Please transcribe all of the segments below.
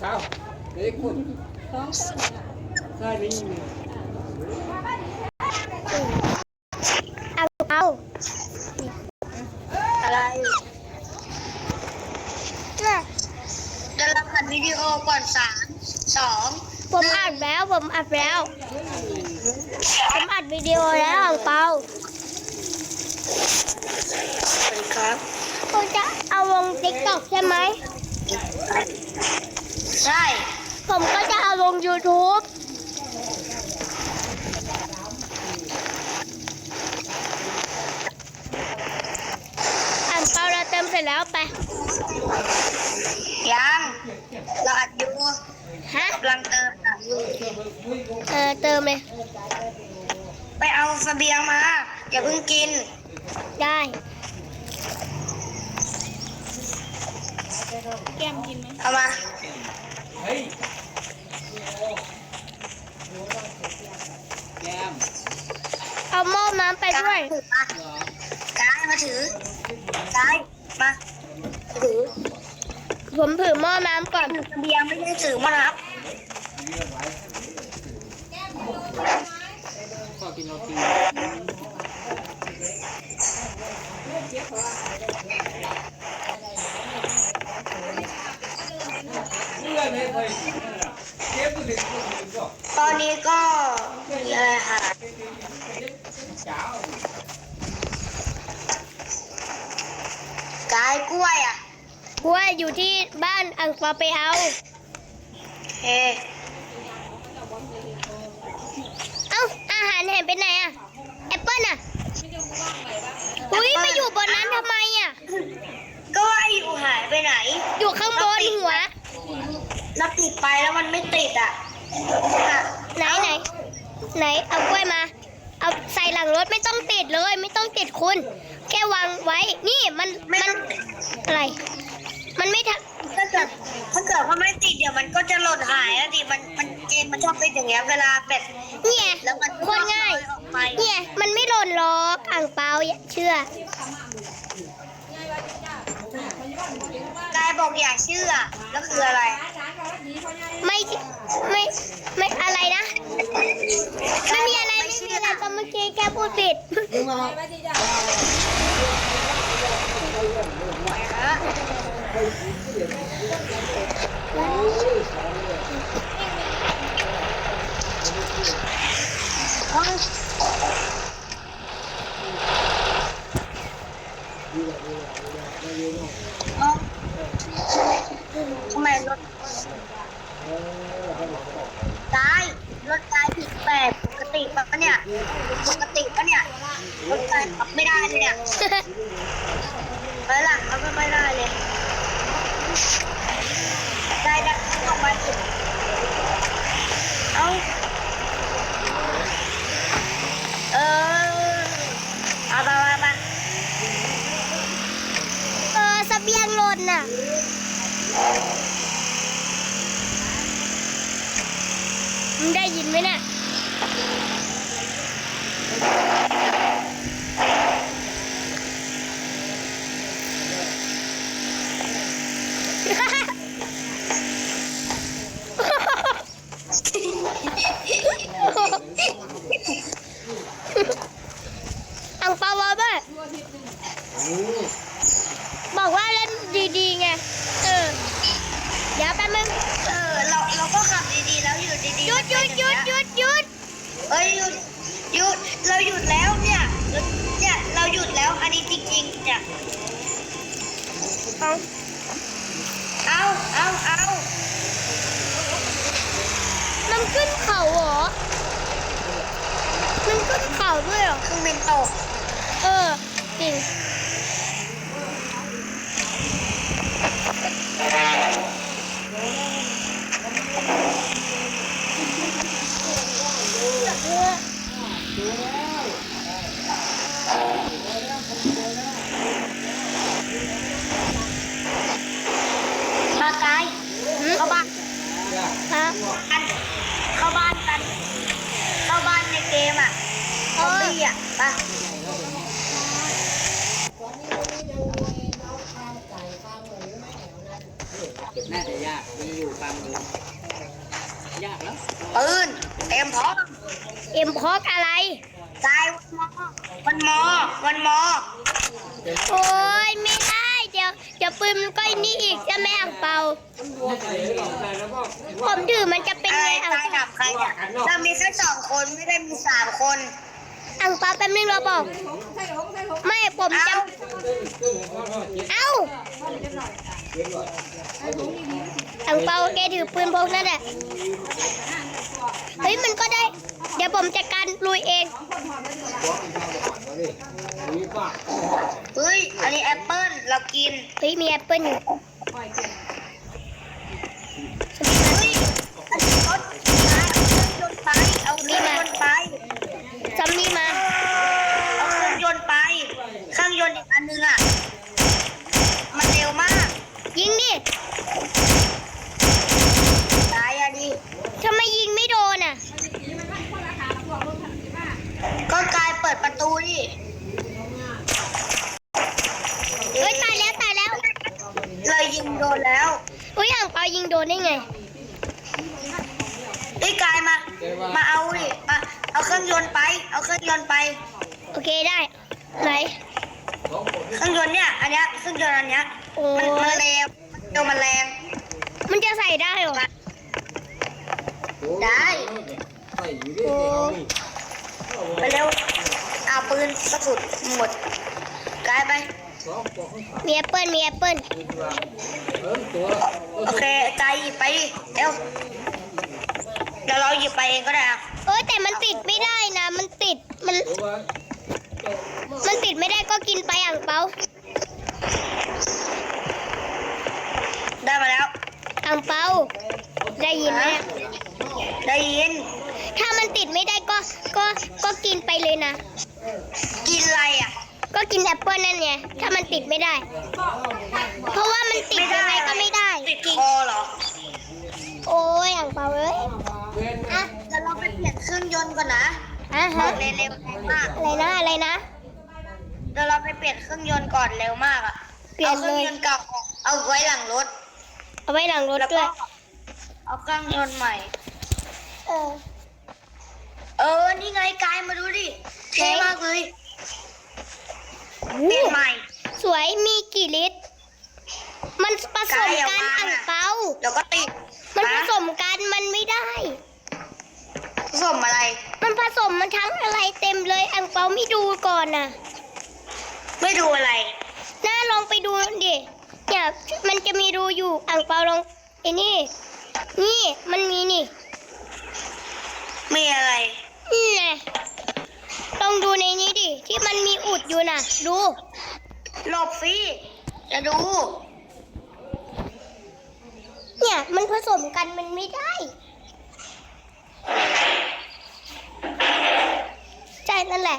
sao đấy cuốn สองต้นน่ะ sai đi เอาเอาอะไรเนี่ยเดี๋ยวเราอัดวิดีโอก่อนสามสองผมอัดแล้วผมอัดแล้วผมอัดวิดีโอแล้วอ่างเปาครับผมจะเอาลงติ๊กต็อกใช่ไหม ใช่ผมก็จะเอาลง YouTube อ่างเปาเราเติมเสร็จแล้วไป ยังเราอัดอยู่ฮะ กำลังเติมอะอยู่เออเติมเลย ไปเอาเสบียงมา อย่าเพิ่งกิน ได้แก้มกินไหมเอามา hey em เอาหม้อน้ำไปด้วยถือมากายมาถือกายมาถือผมถือหม้อน้ำก่อนเสบียงไม่ได้ถือมานะครับ có cái nó tin Đưa lên thầy ตอนนี้ก็มีอะไรค่ะกายกล้วยอะ กล้วยอยู่ที่บ้านอังปาไปเอาเฮ้เอ้าอาหารเห็นไปไหนอะ แอปเปิ้ลอะอุ้ยมาอยู่บนนั้นทำไมอะ ก็อยู่หายไปไหน อยู่ข้างบนหัว เราติดไปแล้วมันไม่ติดอะอะไหนไหนไหนเอากล้วยมา เอาใส่หลังรถไม่ต้องติดเลย ไม่ต้องติดคุณ แค่วางไว้ นี่มันไม่มันต้องติดอะไร มันไม่ทถ้าเกิดถ้าเกิดว่าไม่ติดเดี๋ยวมันก็จะหล่นหายแล้วดิมันมันเกมมันชอบเป็นอย่างเงี้ยเวลาเป็ดำเนี่ยแล้วมันโคตรง่ายออกไปเนี่ยมันไม่หล่นหรอกอ่างเปาอย่าเชื่อกายบอกอย่าเชื่อแล้วคืออะไร ไม่ไม่ไม่อะไรนะ ไม่มีอะไรไม่มีอะไรก็เมื่อกี้แค่พูดผิดทำไมรถ กายรถกายผิดแปลกปกติปะเนี่ย ปกติปะเนี่ยรถกายขับไม่ได้เลยเนี่ย ไปละเอาไปไม่ได้เลย ได้ได้ต้องมาสิเอาเออเอาไปไปไป เออเสเบียงหล่นน่ะ มึงได้ยินไหมเนี่ย อังเปาวะบ้าบอกว่าเล่นดีๆไง เออ เดี๋ยวแป๊บนึง เออเราเราก็ขับดีๆแล้วอยู่ดีๆ หยุดหยุดหยุดหยุดหยุด เอ้ยหยุดหยุดเราหยุดแล้วเนี่ยเนี่ยเราหยุดแล้วอันนี้จริงๆเนี่ย เอา เอาเอาเอา มัน ขึ้นเขาเหรอ มันขึ้นเขาด้วยเหรอเครื่องบินตก เออ จริง มาไกลเข้าบ้าน ฮะ กันเข้าบ้านกัน เข้าบ้านในเกมอะซ อมบี้อะไปน่าจะยาก มีอยู่ฟังดูยากแล้วปืนเต็มพร้อมเอ็มพอกอะไรกายวันมอวันมอโอ้ยไม่ได้ เดี๋ยวเดี๋ยวปืนมันก็ไอ้นี่อีกจะแม่อ่างเปา ผมถือมันจะเป็นอะไรไงอ่างกายดับใครเนี่ยเรามีแค่สองคนไม่ได้มีสามคน อ่างเปาแป๊บนึงเราบอก ไม่ผมจะเอ้าเอ้าอ่างเปาแกถือปืนพกนั่นแหละเฮ้ยมันก็ได้ เดี๋ยวผมจัดการลุยเองเฮ้ยอันนี้แอปเปิ้ลเรากินเฮ้ยมีแอปเปิลอยู่ เฮ้ยอันนี้รถกายเอาเครื่องยนต์ไปเอาเครื่องยนต์ไป ซอมบี้มา เอาเครื่องยนต์ไปเครื่องยนต์อีกอันนึงอะมันเร็วมาก ยิงดิ ตายอะดิ ทำไมยิงไม่โดนอะ ก็กายเปิดประตูดิ เฮ้ยตายแล้วตายแล้ว เลยยิงโดนแล้ว เฮ้ยอ่างเปายิงโดนได้ไง ไอ้ยกาย มามาเอาดิมาเอาเครื่องยนต์ไป เอาเครื่องยนต์ไป โอเคได้ ไหน เครื่องยนต์เนี่ย อันเนี้ยเครื่องยนต์อันเนี้ยโอ้มันมันยแรงเดี๋ยวมันแรงมันจะใส่ได้เหรอ ได้โอ้ไปเร็วเอาปืนกระสุนหมดกายไป มีแอปเปิลมีแอปเปิลโอเคกายหยิบไปดิเร็วเดี๋ยวเราหยิบไปเองก็ได้อะเออแต่มันติดไม่ได้นะ มันติดมัน มันติดไม่ได้ก็กินไปอ่างเปาได้มาแล้ว อ่างเปาได้ยินไหมอะได้ยิน ถ้ามันติดไม่ได้ก็ก็ก็กินไปเลยนะ กินอะไรอะ ก็กินแอปเปิลนั่นไงถ้ามันติดไม่ได้ เพราะว่ามันติดยังไงก็ไม่ได้ ติดคอเหรอ โอ้ยอ่างเปาเอ้ย อะเดี๋ยวเราไปเปลี่ ยนเครื่องยนต์ก่อนนะอะบฮะอกเลยเร็วมาก อะไรนะอะไรนะ เดี๋ยวเราไปเปลี่ยนเครื่องยนต์ก่อนเร็วมากอะเปลี่ยนอาเครื่องเลยยนต์เก่าออกเอาไว้หลังรถเอาไว้หลังรถแล้วด้ก็วย เอาเครื่องยนต์ใหม่ เออ เออ นี่ไงกายมาดูดิเท่มากเลย เปลี่ยนใหม่ สวยมีกี่ลิตร มันผสมกันไก่อะอ่างเปา เดี๋ยวก็ติดมันผฮะสมกันมันไม่ได้ ผสมอะไร มันผสมมันทั้งอะไรเต็มเลยอ่างเปาไม่ดูก่อนน่ะ ไม่ดูอะไร น่าลองไปดูดิเนี่ยมันจะมีรูอยู่อ่างเปาลองไอ้นี่ นี่มันมีนี่ มีอะไรนี่ไงลองดูในนี้ดิ ที่มันมีอุดอยู่น่ะ ดู หลบสิจะดู เนี่ยมันผสมกันมันไม่ได้ ใช่ นั่นแหละ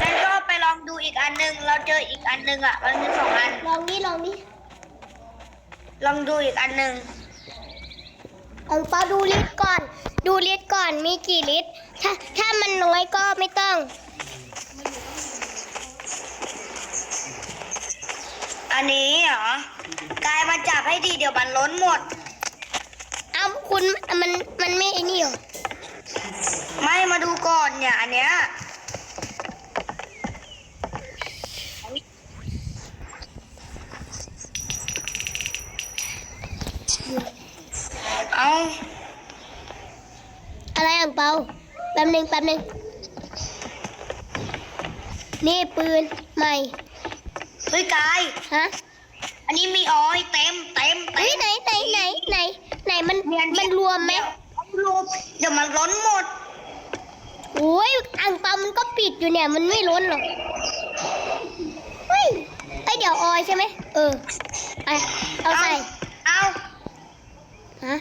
งั้นก็ไปลองดูอีกอันหนึงเราเจออีกอันหนึงอะ มันมีสองอัน ลองนี่ลองนี่ลองดูอีกอันหนึงอังเปาดูลิตรก่อน ดูลิตรก่อนมีกี่ลิตร ถ้าถ้ามันน้อยก็ไม่ต้อง อันนี้เหรอกายมาจับให้ดีเดี๋ยวมันล้นหมด เอาคุณมันมันไม่ไอ้นี่หรอ ไม่มาดูก่อนเนี่ยอันเนี้ยเอาอะไรอังเปาแป๊บหนึ่งแป๊บหนึ่งนี่ปืนใหม่เฮ้ยกายฮะอันนี้มีออยเต็มเต็มเต็เฮ้ยมไหนไหนไหนไหนไหนมันเยมันรวมไหมเอารวมเดี๋ยวมันล้นหมดโอ้ยอังเปามันก็ปิดอยู่เนี่ย มันไม่ล้นหรอกเฮ้ยไอยเดี๋ยวออยใช่ไหมเออไปเอาใส่เอาฮะ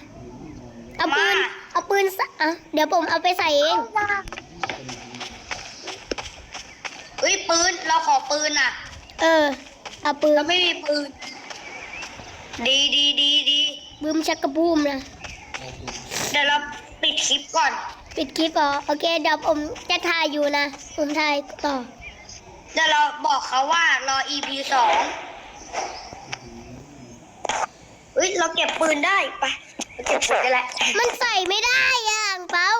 เอาปืนมาเอาปืนใส่อะเดี๋ยวผมเอาไปใส่เองเฮ้ยปืนเราขอปืนอะ เออเอาปืนเราไม่มีปืน ดีดีดีดีบูมชักกระบูมนะเดี๋ยวเราปิดคลิปก่อน ปิดคลิปเหรอโอเคเดี๋ยวผมจะถ่ายอยู่นะ ผมถ่ายต่อ เดี๋ยวเราบอกเขาว่ารอ EP สองฮ้ยเราเก็บปืนได้ไปเราเก็บปืนกันแหละมันใส่ไม่ได้อะอังเปา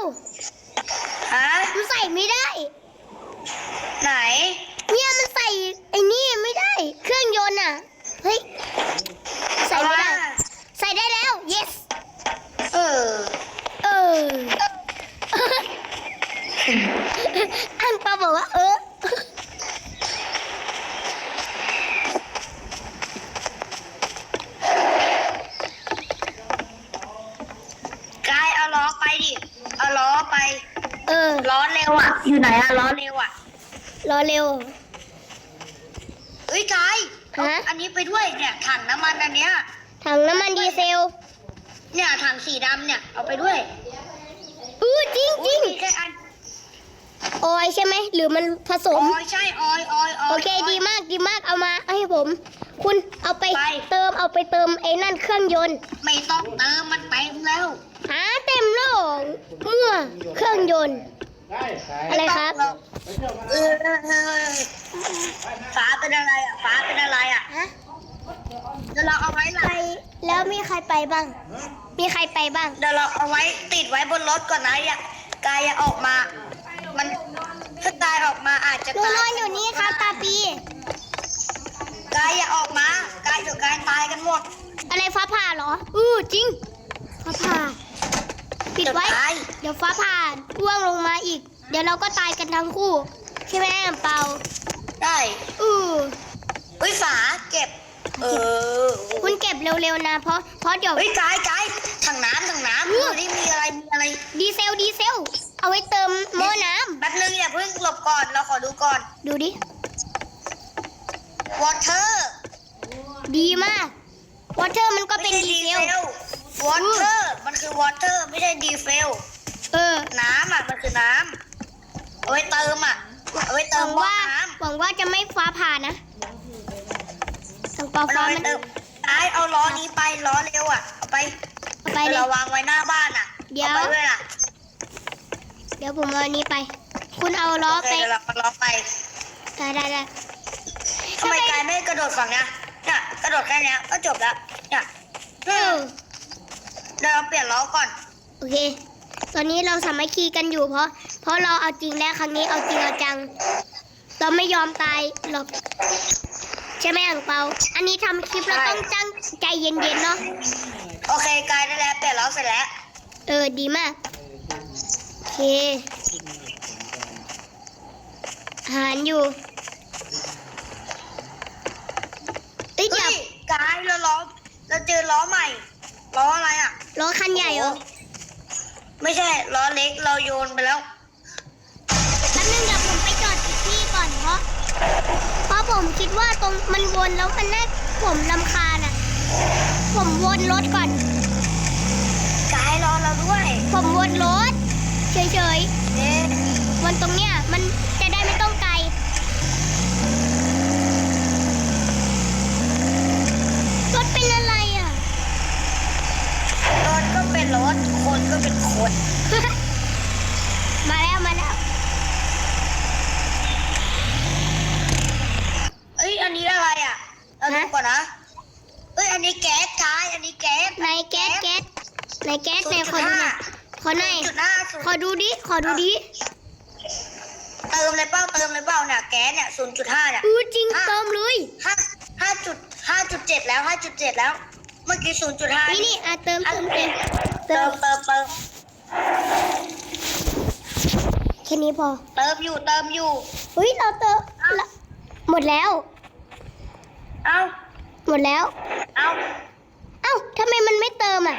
ฮะมันใส่ไม่ได้ ไหน เนี่ยมันใส่ไอ้นี่ไม่ได้ เครื่องยนต์อะเฮ้ยใส่ไม่ได้ ใส่ได้แล้ว yes เออเออ อังเปาบอกว่า เออ กายเอาล้อไปดิ เอาล้อไป เออ ล้อเร็วอะ อยู่ไหนอะล้อเร็วอะ รอ เร็ว เอ้ยกายเอาฮะ อันนี้ไปด้วยเนี่ยถังน้ำมันอันเนี้ย ถังน้ำมันดีเซลเนี่ยถังสีดำเนี่ยเอาไปด้วยอู้จริงจริงมีแค่อันออยใช่ไหมหรือมันผสอม อยใช่ออยออยออย โอเคยดีมากดีมากเอามาให้ผม คุณเอาไปไป เติมเอาไปเติมไอ้นั่นเครื่องยนต์ไม่ต้องเติมมันเต็มแล้ว หาเต็มแล้วเหรอมั่วเครื่องยนต์ได้ขาย อะไรครับเออเออเออฟ้าเป็นอะไรอะฟ้าเป็นอะไรอะฮะเดี๋ยวเราเอาไว้ไปล่ะแล้วมีใครไปบ้าง มีใครไปบ้าง เดี๋ยวเราเอาไว้ติดไว้บนรถก่อนนะอย่ากายอย่าออกมา มันถ้ากายออกมาอาจจะหนูตายนอนอยู่นี่ครับตาปี กายอย่าออกมากายเดี๋ยวกายตายกันหมด อะไรฟ้าผ่าเหรอ อือจริง ฟ้าผ่า ปิดไว้เยวตายเดี๋ยวฟ้าผ่าร่วงลงมาอีก เดี๋ยวเราก็ตายกันทั้งคู่ ใช่ไหมอ่างเปาได้อืออุ้ยฝาเก็บ เออคุณเก็บเร็วๆนะ เพราะเพราะเดี๋ยวเฮ้ยกายกายถังน้ำถังน้ำดูดิมีอะไรมีอะไร ดีเซลดีเซล เอาไว้เติมหม้อน้แป๊บนึงอย่าเพิ่งหลบก่อนเราขอดูก่อนำดูดิ water ดีมากวอเตอร์มันก็เป็นดีเซล water มันคือ water ไม่ใช่ดีเฟลเออน้ำอะมันคือน้ำเอาไว้เติมอะเอาไว้หเติวัมงหม้อว่าน้หวังว่าจะไม่ฟ้าผ่านะทางเปาำมันฟ้าเอาไว้มันเติมไอเอาล้อนี้ไปล้อเร็วอะเอาไปเอาไปเลเรายวางไว้หน้าบ้านอะเดี๋ยว อาไปด้วยล่ะเดี๋ยวผมเอาอันนี้ไป คุณเอาล้อโอเคไปเดี๋ยวเราล้อไปได้ได้ได้ทำไมกายไม่กระโดดฝั่งเนี้ยเนี่ยกระโดดแค่เนี้ยก็จบแล้วเนี่ยเออ เดี๋ยวเราเปลี่ยนล้อก่อน โอเค ตอนนี้เราสามัคคีกันอยู่เพราะ เพราะเราเอาจริงแล้วครั้งนี้เอาจริงเอาจัง เราไม่ยอมตายหรอกใช่ไหมอ่างเปา อันนี้ทำคลิปเราต้องจังใจเย็นๆเนาะ โอเคกายได้แล้วเปลี่ยนล้อเสร็จแล้ว เออ ดีมาก โอเคอาหารอยู่เอ้ยเฮ้เดี๋ยวยกายเราล้อเราเจอล้อใหม่ ล้ออะไรอะล้อคันใหญ่เหรอไม่ใช่ล้อเล็กเราโยนไปแล้วแป๊บนึงเดี๋ยวผมไปจอดอีกที่ก่อนเพราะ เพราะผมคิดว่าตรงมันวนแล้วมันน่าผมลำคาญอะ ผมวนรถก่อน กายรอเราด้วยผมวนรถเฉยเอ๊ะๆวนตรงเนี้ยมันจะได้ไม่ต้องไกล รถเป็นอะไรอะ รถก็เป็นรถคนก็เป็นคน มาแล้วมาแล้ว เอ้ยอันนี้อะไรอะเราดู ฮะ ก่อนนะเอ้ยอันนี้แก๊สกายอันนี้แก๊ส ไหนแก๊สแก๊สไหนแก๊สไหนขอดูหน่อยขอหน่อย จุดห้าศูน ขอ ย์ ดูดิ ขอดูดิ เติมเลยเปล่าเติมเลยเปล่าเนี่ยแก๊สเนี่ยศูนย์ จุดห้าเนี่ยอือจริงเติมเลยห้าห้าจุดห้าจุดเจ็ดแล้วห้าจุดเจ็ดแล้ว เมื่อกี้ศูนย์จุดห้านี่นี่อะเติมเติมเติมเติเติมมเติมเติมแค่นี้พอเติมอยู่เติมอยู่ เฮ้ยเราเติมละหมดแล้ว เอ้าหมดแล้ว เอ้าเอ้าทำไมมันไม่เติมอะ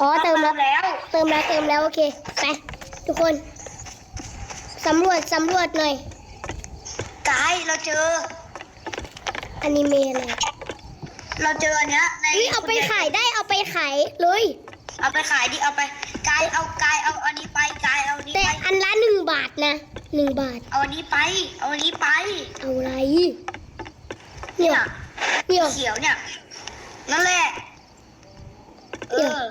อ๋อเติมแล้ว แล้ว เติมแล้วเติมแล้วโอเค ไป ทุกคน สำรวจสำรวจหน่อย กายเราเจออนิเมะอะไรเราเจออันเนี้ยในเฮ้ยเอาไปขายได้เอาไปขายเลยเอาไปขายดิเอาไปกายเอากายเอาอันนี้ไปกายเอาอันนี้แต่ไปอันละหนึ่งบาทนะหนึ่งบาทเอาอันนี้ไป เอาอันนี้ไปเอาอะไรเนี่ยเนี่ย เขียวเนี่ยนั่นแหละเอเดี๋ยว อ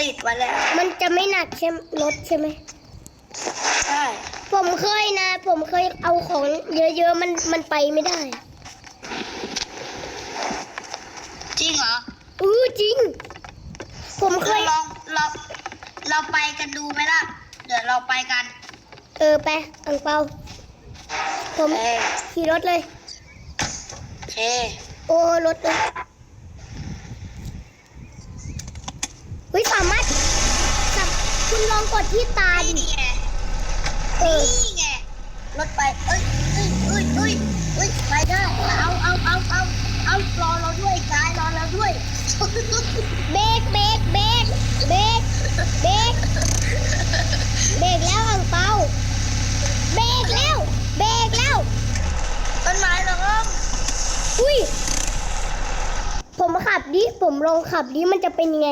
ติดไว้แล้วมันจะไม่หนักใช่ไหมรถใช่ไหม ใช่ผมเคยนะ ผมเคยเอาของเยอะๆมันมันไปไม่ได้จริงเหรออู้จริง ผมเคยเราลองเราเราไปกันดูไหมล่ะ เดี๋ยวเราไปกัน เออไปอังเปา ผมขี่รถเลย โอเคโอ้รถเลยเฮ้ยสามารถคุณลองกดที่ตาดินี่ไง นี่ไงรถไปเอ้ยเอ้ยเอ้ยเอ้ยเอ้ยไปได้เอาเอาเอาเอาเอารอเราด้วยกายรอเราด้วยเบรกเบรกเบรกเบรกเบรกเบรกแล้วอังเปาเบรกแล้วเบรกแล้วต้นไม้หรอครับอุ้ยผมขับดิผมลองขับดิมันจะเป็นยังไง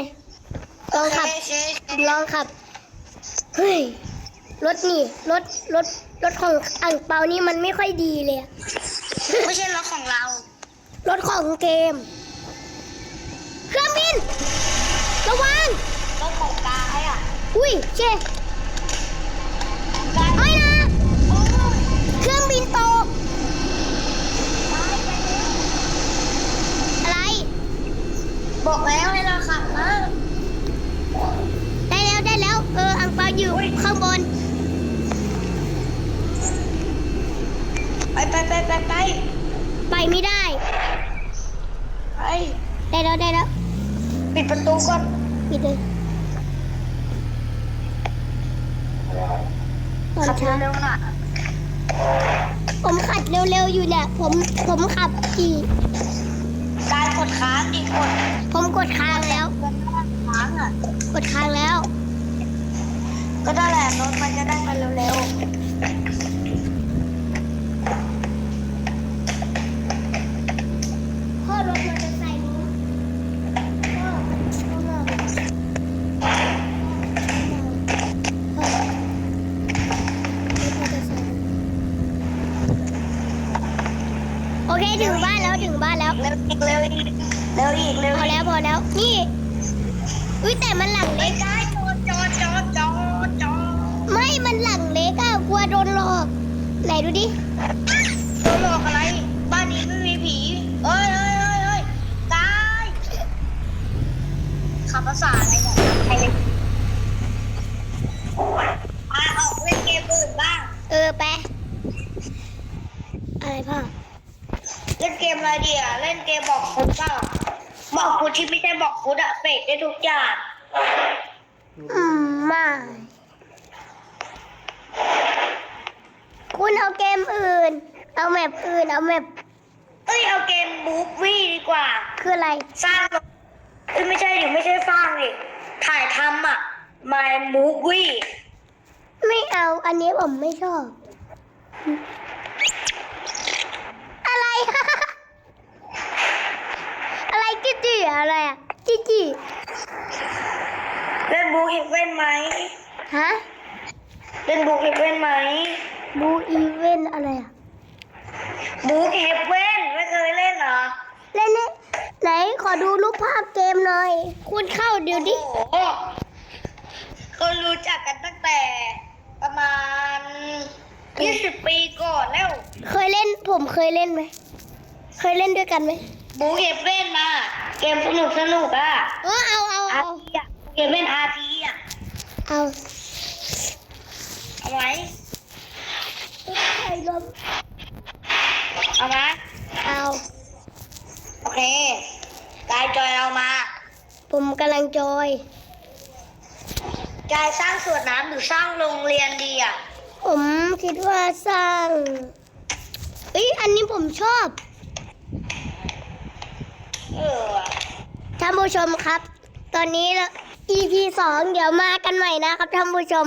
ลองขับลองขับเฮ้ย รถนี่รถรถรถของอ่างเปานี่มันไม่ค่อยดีเลยอะไม่ใช่รถของเรา รถของเกม เครื่องบินระวังรถของกายอะอุ้ยเช่กายไม่นะโอ้ยเครื่องบินตกกายไปแล้วอะไร บอกแล้วให้เราขับนะได้แล้วได้แล้ว เอออังเปาอยู่ข้างบน ไปไปไปไปไป ไปไม่ได้ไปได้แล้วได้แล้วปิดประตูก่อนปิดเลยตอนขับเช้าเร็วๆหน่อยผมขัดเร็วๆอยู่เนี่ยผมผมขับขี่กายกดค้างดิกดผมกดค้างแล้ว กดค้างอะ กดค้างแล้ว ก็ได้แหละรถมันจะได้ไปเร็วพ่อรถมอเตอร์ไซค์นู้นพ่อพ่อมาพ่อพ่อรถมอเตอร์ไซค์โอเคถึงบ้านแล้วถึงบ้านแล้ว ๆเร็ว อีกเร็วอีกเร็วอีกเร็วพออีกแล้วพอแล้ว นี่อุ้ยแต่มันหลังเล็กได้จอดจอดจอดจอดจอดไม่มันหลังเล็กอะกลัวโดนหลอกไหนดูดิโดนหลอกอะไร บ้านนี้ไม่มีผีเอ้ยเอ้ยเอ้ยเอ้ยกายขับภาษาอะไรเนี่ยใครเล่นมาออกเล่นเกมอื่นบ้าง เออไป อะไรพ่อ เล่นเกมอะไร ดีอะเล่นเกมบอกฟุตเปล่าบอกฟุตที่ไม่ใช่บอกฟุตอะเฟกได้ทุกอย่าง อืมไม่คุณเอาเกมอื่น เอาแมปอื่น เอาแมปเอ้ยเอาเกมบุ๊กวี่ดีกว่า คืออะไร สร้างเอ้ยไม่ใช่ดิไม่ใช่สร้างดิถ่ายทำอะ My Movie ไม่เอาอันนี้ผมไม่ชอบ อะไร อะไรจิจิอะไรอะจิจิ เล่นบุ๊กเฮเว่น ไหมฮะเล่นบุ๊กเฮเว่นไหมบูอีเวนอะไรอะบุ๊กเฮเว่นไม่เคยเล่นเหรอเล่นนี่ไหนขอดูรูปภาพเกมหน่อย คุณเข้าเดี๋ยวดิโอ้โหเขารู้จักกันตั้งแต่ประมาณ20ปีก่อนแล้วเคยเล่นผมเคยเล่นไหมเคยเล่นด้วยกันไหมบุ๊กเฮเว่นมา เกมสนุกสนุกอะเออเอาเอาอาเอาร์พีอะเฮเว่นอาร์พีอะ เอาเอาไหมใครลมเอาไหมเอาโอเคกายจอยเอามา ผมกำลังจอยกายสร้างสวนน้ำหรือสร้างโรงเรียนดีอะผมคิดว่าสร้างเอ้ยอันนี้ผมชอบเออว่ะท่านผู้ชมครับ ตอนนี้ EP สองเดี๋ยวมากันใหม่นะครับท่านผู้ชม